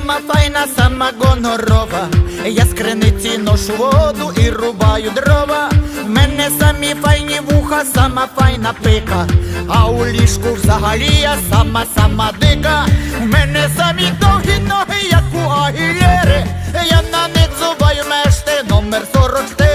сама файна, сама гонорова. Я з криниці ношу воду і рубаю дрова. В мене самі файні вуха, сама файна пика. А у ліжку взагалі я сама сама дика. В мене самі довгі ноги, як у агієри. Я на них зубаю мешти номер 44